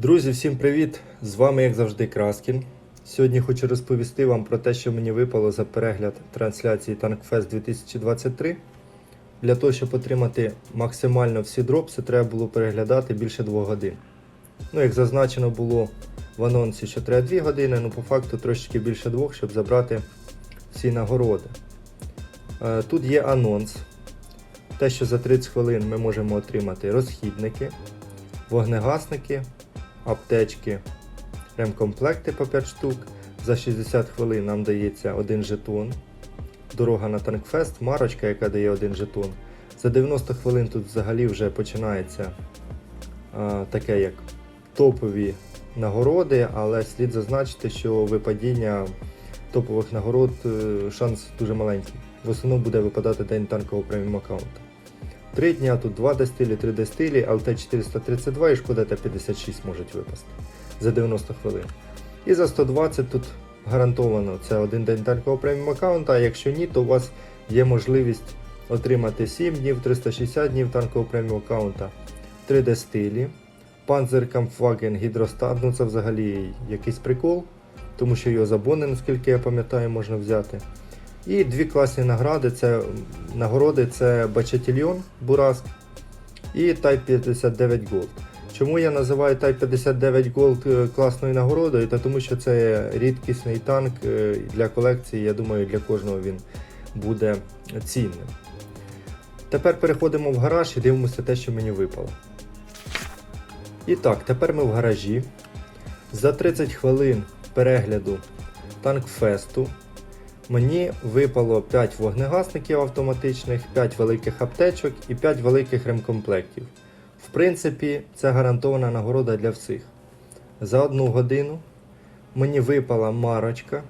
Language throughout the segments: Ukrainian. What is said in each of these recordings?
Друзі, всім привіт! З вами, як завжди, Краскін. Сьогодні хочу розповісти вам про те, що мені випало за перегляд трансляції TankFest 2023. Для того, щоб отримати максимально всі дропси, треба було переглядати більше 2 годин. Ну, як зазначено було в анонсі, що треба 2 години, ну по факту трошечки більше 2, щоб забрати всі нагороди. Е, Тут є анонс. Те, що за 30 хвилин ми можемо отримати розхідники, вогнегасники, аптечки, ремкомплекти по 5 штук. За 60 хвилин нам дається один жетон. Дорога на Танкфест, марочка, яка дає один жетон. За 90 хвилин тут взагалі вже починається а, таке як топові нагороди, але слід зазначити, що випадіння топових нагород е, шанс дуже маленький. В основному буде випадати день танкового преміум аккаунта. Три дня тут 2 дестилі, 3 дестилі, ЛТ-432 і Шкода Т-56 можуть випасти за 90 хвилин. І за 120 тут гарантовано це один день танкового преміум аккаунта, а якщо ні, то у вас є можливість отримати 7 днів, 360 днів танкового преміум аккаунта, 3 дестилі, Panzerkampfwagen Гідростат, ну це взагалі якийсь прикол, тому що його за бони, наскільки я пам'ятаю, можна взяти. І дві класні награди. Це нагороди це Бачатільйон Бураск і Type 59 Gold. Чому я називаю Type 59 Gold класною нагородою? Та тому що це рідкісний танк е, для колекції. Я думаю, для кожного він буде цінним. Тепер переходимо в гараж і дивимося те, що мені випало. І так, тепер ми в гаражі. За 30 хвилин перегляду танкфесту Мені випало 5 вогнегасників автоматичних, 5 великих аптечок і 5 великих ремкомплектів. В принципі, це гарантована нагорода для всіх. За одну годину мені випала марочка,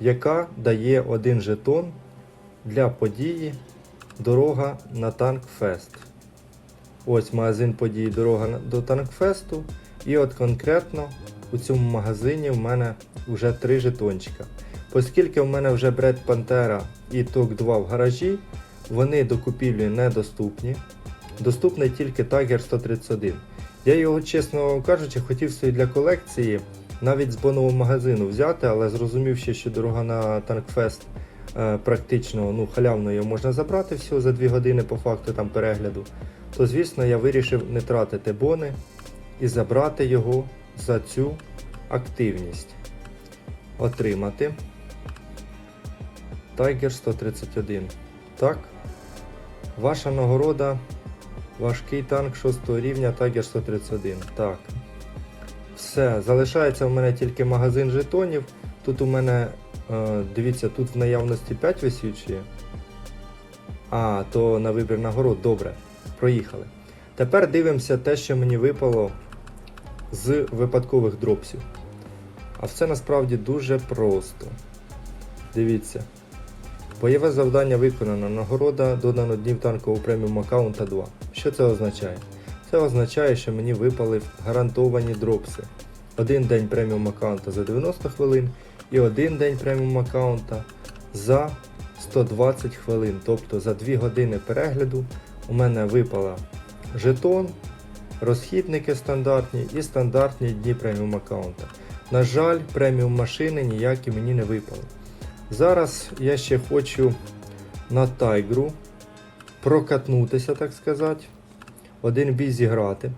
яка дає один жетон для події Дорога на Танкфест. Ось магазин подій Дорога до Танкфесту. І от конкретно у цьому магазині в мене вже 3 жетончика. Оскільки в мене вже Бред Пантера і Ток 2 в гаражі, вони до купівлі недоступні. Доступний тільки Tiger 131. Я його, чесно кажучи, хотів собі для колекції навіть з бонового магазину взяти, але зрозумів що дорога на Танкфест е, практично ну, халявно його можна забрати всього за 2 години по факту там перегляду. То звісно я вирішив не тратити бони і забрати його за цю активність. Отримати. Tiger 131. Так. Ваша нагорода. Важкий танк 6 рівня Tiger 131. Так. Все. Залишається в мене тільки магазин жетонів. Тут у мене, е, дивіться, тут в наявності 5 висючі. А, то на вибір нагород. Добре. Проїхали. Тепер дивимося те, що мені випало з випадкових дропсів. А все насправді дуже просто. Дивіться. Бойове завдання виконано. Нагорода додано днів танкового преміум аккаунта 2. Що це означає? Це означає, що мені випали гарантовані дропси. Один день преміум аккаунта за 90 хвилин і один день преміум аккаунта за 120 хвилин. Тобто за 2 години перегляду у мене випала жетон, розхідники стандартні і стандартні дні преміум аккаунта. На жаль, преміум машини ніякі мені не випали. Зараз я ще хочу на тайгру прокатнутися, так сказати, один бій зіграти.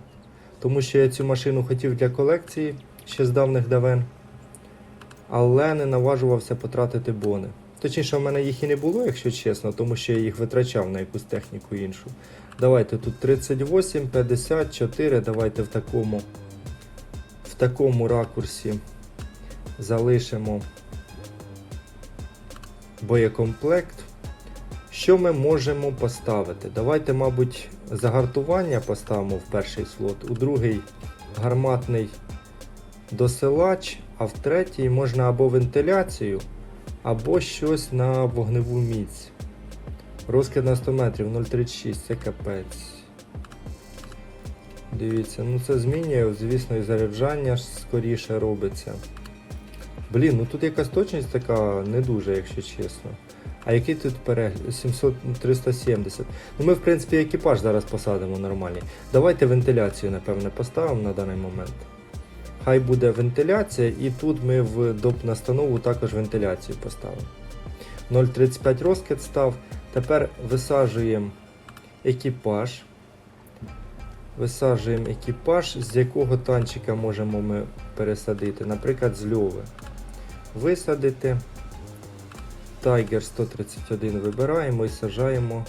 Тому що я цю машину хотів для колекції ще з давних давен, але не наважувався потратити бони. Точніше, в мене їх і не було, якщо чесно, тому що я їх витрачав на якусь техніку іншу. Давайте тут 38, 54, давайте в такому, в такому ракурсі залишимо боєкомплект. Що ми можемо поставити? Давайте, мабуть, загартування поставимо в перший слот, у другий гарматний досилач, а в третій можна або вентиляцію, або щось на вогневу міць. Розкид на 100 метрів 0,36, це капець. Дивіться, ну це змінює, звісно, і заряджання скоріше робиться. Блін, ну тут якась точність така не дуже, якщо чесно. А який тут перегляд? 700, ну, 370. Ну ми, в принципі, екіпаж зараз посадимо нормальний. Давайте вентиляцію, напевне, поставимо на даний момент. Хай буде вентиляція, і тут ми в доп настанову також вентиляцію поставимо. 0,35 розкид став. Тепер висаджуємо екіпаж. Висаджуємо екіпаж, з якого танчика можемо ми пересадити. Наприклад, з льови. Висадити. Tiger 131 вибираємо і сажаємо.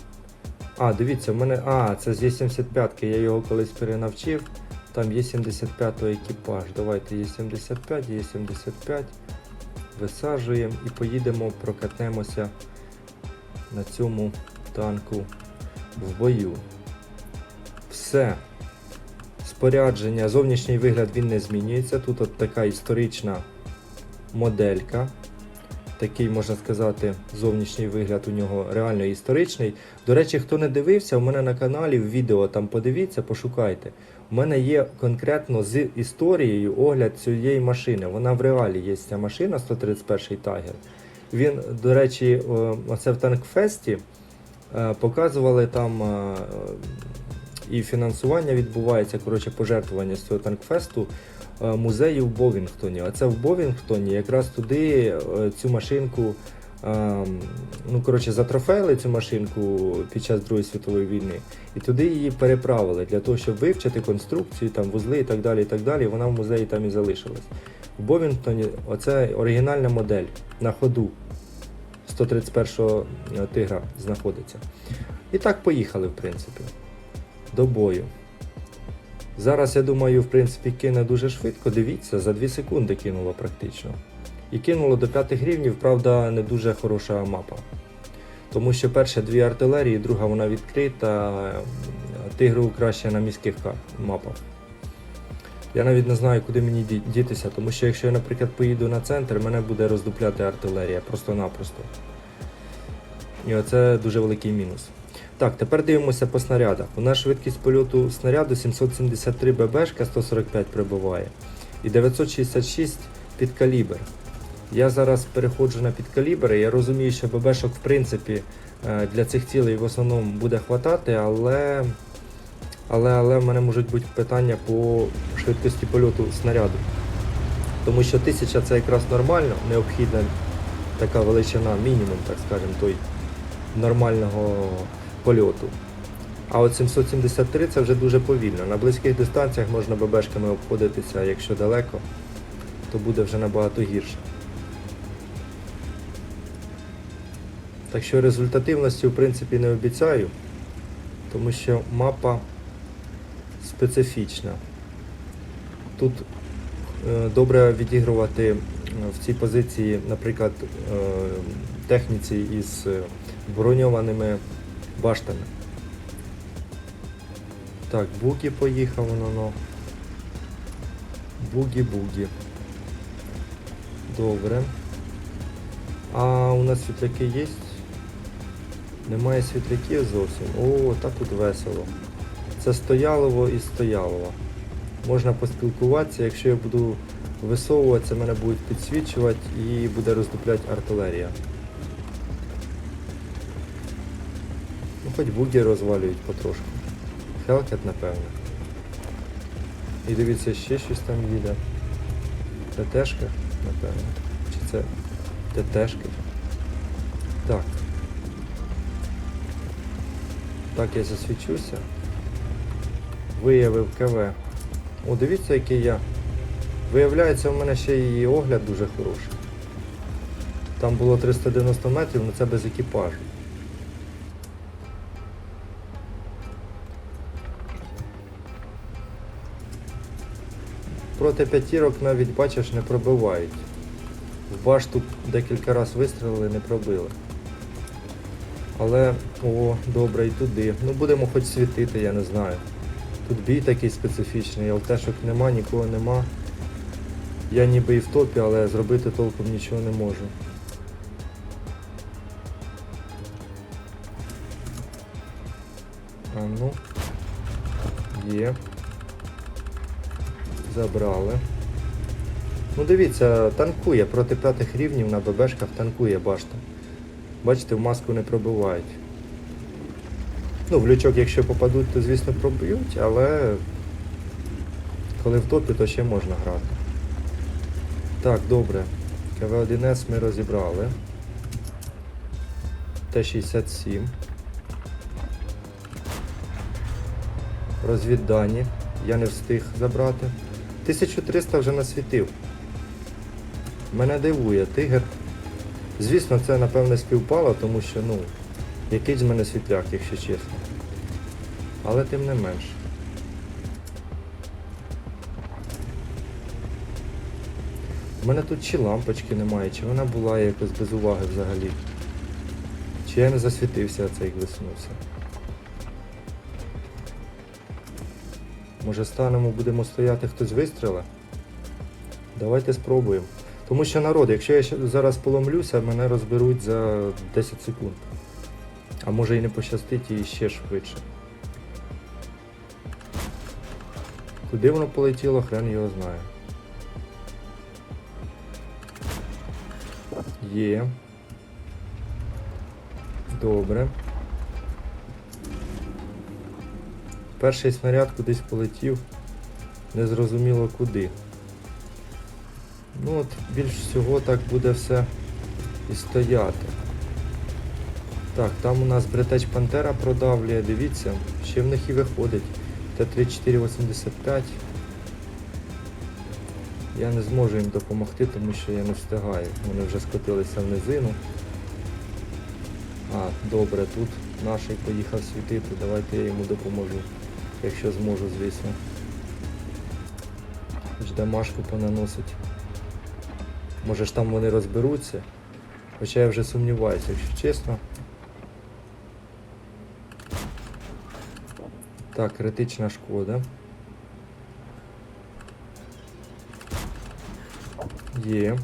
А, дивіться, в мене. А, це з Є75, я його колись перенавчив. Там є 75 екіпаж. Давайте є 75, є 75. Висаджуємо і поїдемо, прокатнемося на цьому танку в бою. Все. Спорядження, зовнішній вигляд він не змінюється. Тут от така історична моделька. Такий, можна сказати, зовнішній вигляд у нього реально історичний. До речі, хто не дивився, у мене на каналі в відео там подивіться, пошукайте. У мене є конкретно з історією огляд цієї машини. Вона в реалі є ця машина 131 Tiger. Він, до речі, оце в Танкфесті е, показували там е, і фінансування відбувається, коротше, пожертвування з цього танкфесту е, музею в Бовінгтоні. А це в Бовінгтоні якраз туди е, цю машинку. е, Ну, коротше, затрофеїли цю машинку під час Другої світової війни, і туди її переправили для того, щоб вивчити конструкцію, там вузли і так далі. і так далі. Вона в музеї там і залишилась. В Бовінгтоні оце оригінальна модель на ходу 131-го тигра знаходиться. І так поїхали, в принципі, до бою. Зараз, я думаю, в принципі, кине дуже швидко. Дивіться, за 2 секунди кинуло практично. І кинуло до 5 гривнів, правда, не дуже хороша мапа. Тому що перша дві артилерії, друга вона відкрита, тигру краще на міських мапах. Я навіть не знаю, куди мені дітися, тому що якщо я, наприклад, поїду на центр, мене буде роздупляти артилерія просто-напросто. І оце дуже великий мінус. Так, тепер дивимося по снарядах. У нас швидкість польоту снаряду 773 ББшка 145 прибуває. І 966 під калібр. Я зараз переходжу на підкалібр, і я розумію, що ББшок в принципі е, для цих цілей в основному буде хватати, але, але, але в мене можуть бути питання по швидкості польоту снаряду. Тому що 1000 це якраз нормально, необхідна така величина, мінімум, так скажемо, той нормального польоту. А от 773 це вже дуже повільно. На близьких дистанціях можна ББшками обходитися, а якщо далеко, то буде вже набагато гірше. Так що результативності в принципі не обіцяю, тому що мапа специфічна. Тут е, добре відігрувати е, в цій позиції, наприклад, е, техніці із броньованими баштами. Так, бугі поїхав воно. ну. Бугі-бугі. Добре. А у нас світляки є? Немає світляків зовсім. О, так тут весело. Це Стоялово і Стоялово. Можна поспілкуватися, якщо я буду висовуватися, мене будуть підсвічувати і буде роздупляти артилерія. Хоч буги розвалюють потрошку. Хелкет, напевно. І дивіться, ще щось там їде. ТТшка, напевно. Чи це ТТшки? Так. Так, я засвічуся. Виявив КВ. О, дивіться, який я. Виявляється, у мене ще і огляд дуже хороший. Там було 390 метрів, але це без екіпажу. Проти п'ятірок навіть, бачиш, не пробивають. В башту декілька разів вистрілили, не пробили. Але, о, добре, і туди. Ну будемо хоч світити, я не знаю. Тут бій такий специфічний, ЛТшок нема, нікого нема. Я ніби і в топі, але зробити толком нічого не можу. А ну. Є. Забрали. Ну дивіться, танкує проти п'ятих рівнів на ББшках танкує башта. Бачите, в маску не пробивають. Ну, в лючок, якщо попадуть, то звісно проб'ють, але коли в топі, то ще можна грати. Так, добре. КВ-1С ми розібрали. Т-67. Розвіддані. Я не встиг забрати. 1300 вже насвітив. Мене дивує тигр. Звісно, це напевне співпало, тому що, ну, який з мене світляк, якщо чесно. Але тим не менш. У мене тут чи лампочки немає, чи вона була якось без уваги взагалі. Чи я не засвітився, а цей виснувся. Може станемо, будемо стояти хтось вистріла? Давайте спробуємо. Тому що народ, якщо я зараз поломлюся, мене розберуть за 10 секунд. А може і не пощастить і ще швидше. Куди воно полетіло, хрен його знає. Є. Добре. Перший снаряд кудись полетів. Незрозуміло куди. Ну от більш всього так буде все і стояти. Так, там у нас Бретеч Пантера продавлює, дивіться, ще в них і виходить. Т-3485. Я не зможу їм допомогти, тому що я не встигаю. Вони вже скотилися в низину. А, добре, тут наший поїхав світити, давайте я йому допоможу. Якщо зможу, звісно. Хоч дамашку понаносить. Може ж там вони розберуться. Хоча я вже сумніваюся, якщо чесно. Так, критична шкода. Є.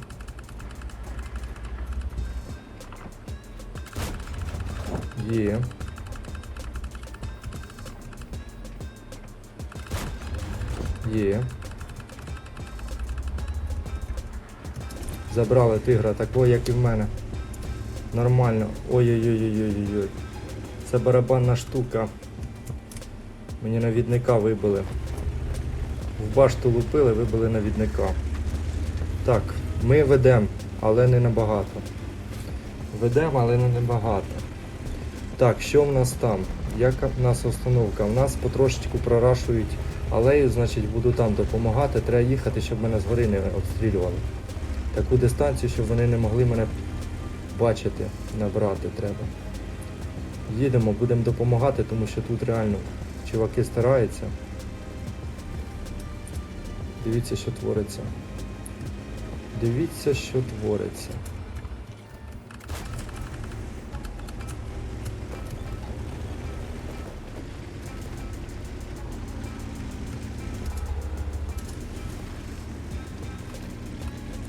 Є. Є. Забрали тигра такого, як і в мене. Нормально. Ой-ой-ой-ой-ой-ой. Це барабанна штука. Мені навідника вибили. В башту лупили, вибили навідника. Так, ми ведемо, але не набагато. Ведемо, але не набагато. Так, що в нас там? Яка в нас установка? У нас потрошечку прорашують алею, значить буду там допомагати. Треба їхати, щоб мене згори не обстрілювали. Таку дистанцію, щоб вони не могли мене бачити, набрати треба. Їдемо, будемо допомагати, тому що тут реально чуваки стараються. Дивіться, що твориться. Дивіться, що твориться.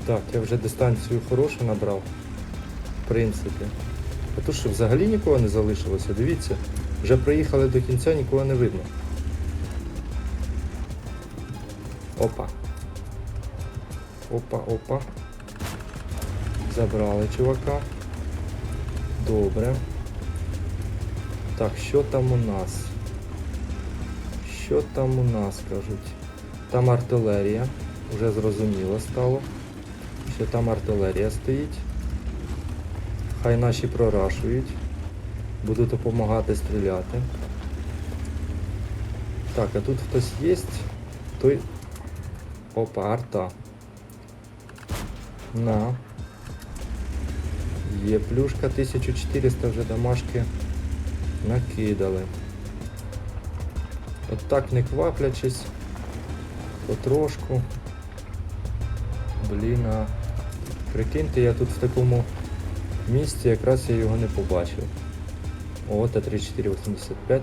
Так, я вже дистанцію хорошу набрав. В принципі. А то що взагалі нікого не залишилося, дивіться. Вже приїхали до кінця, нікого не видно. Опа. Опа, опа. Забрали чувака. Добре. Так, що там у нас? Що там у нас, кажуть? Там артилерія. Уже зрозуміло стало, що там артилерія стоїть. Хай наші прорашують. Буду допомагати стріляти. Так, а тут хтось є? Той. Опа, арта. На. Є плюшка 1400 вже домашки накидали. От так не кваплячись. Потрошку. Блін, а прикиньте, я тут в такому місці якраз я його не побачив. О, Т-3485.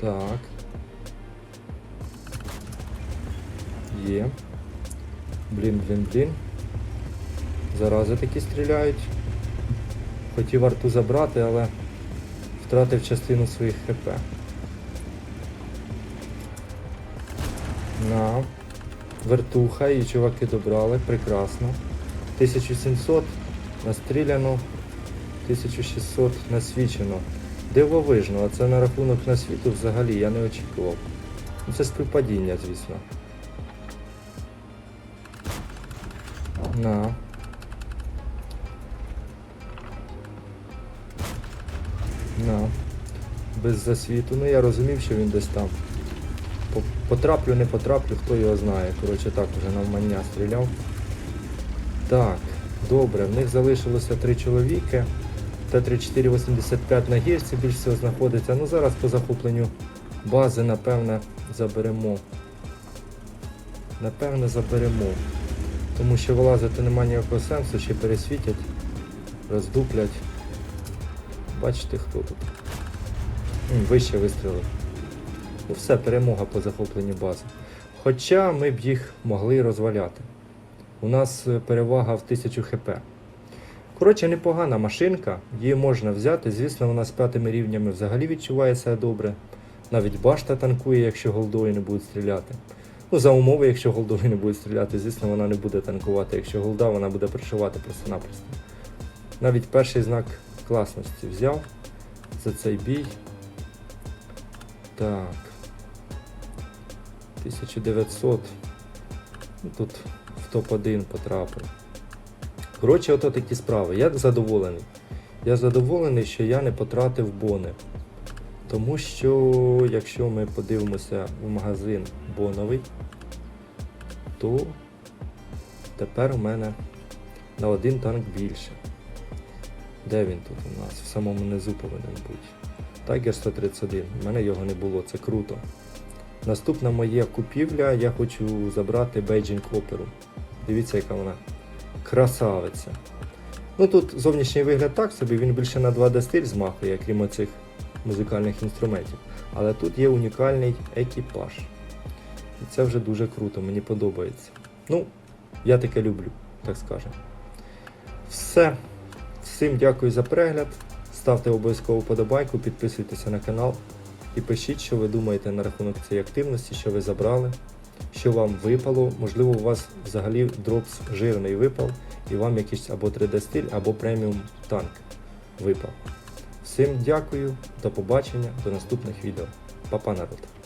Так. Є. Блін, блін, блін. Зарази такі стріляють. Хотів арту забрати, але втратив частину своїх ХП. На. Вертуха і чуваки добрали, прекрасно. 1700 настріляно, 1600 насвічено. Дивовижно, а це на рахунок насвіту взагалі я не очікував. Ну, Це співпадіння, звісно. На. На. Без засвіту. Ну я розумів, що він десь там. По- Потраплю, не потраплю, хто його знає. Коротше, так уже навмання стріляв. Так, добре, в них залишилося три чоловіки. Т-3485 на гірці більш всього знаходиться. Ну зараз по захопленню бази, напевне, заберемо. Напевне, заберемо. Тому що вилазити немає ніякого сенсу, ще пересвітять, роздуплять. Бачите, хто тут? Вище вистрілив. Ну все, перемога по захопленню бази. Хоча ми б їх могли розваляти. У нас е, перевага в 1000 хп. Коротше, непогана машинка, її можна взяти. Звісно, вона з п'ятими рівнями взагалі відчуває себе добре. Навіть башта танкує, якщо голдові не будуть стріляти. Ну, за умови, якщо голдові не будуть стріляти, звісно, вона не буде танкувати. Якщо голда, вона буде пришивати просто-напросто. Навіть перший знак класності взяв за цей бій. Так. 1900. Ну, Тут в топ-1 потрапив. Коротше, ото такі справи. Я задоволений. Я задоволений, що я не потратив бони. Тому що, якщо ми подивимося в магазин боновий, то тепер у мене на один танк більше. Де він тут у нас? В самому низу повинен бути. Tiger 131. У мене його не було, це круто. Наступна моя купівля, я хочу забрати Beijing Оперу. Дивіться, яка вона красавиця. Ну тут зовнішній вигляд так собі, він більше на 2D стиль змахує, крім оцих музикальних інструментів. Але тут є унікальний екіпаж. І це вже дуже круто, мені подобається. Ну, я таке люблю, так скажемо. Все. Всім дякую за перегляд. Ставте обов'язково подобайку, підписуйтеся на канал і пишіть, що ви думаєте на рахунок цієї активності, що ви забрали, що вам випало. Можливо, у вас взагалі дропс жирний випав, і вам якийсь або 3D стиль, або преміум танк випав. Всім дякую, до побачення, до наступних відео. Па-па, народ!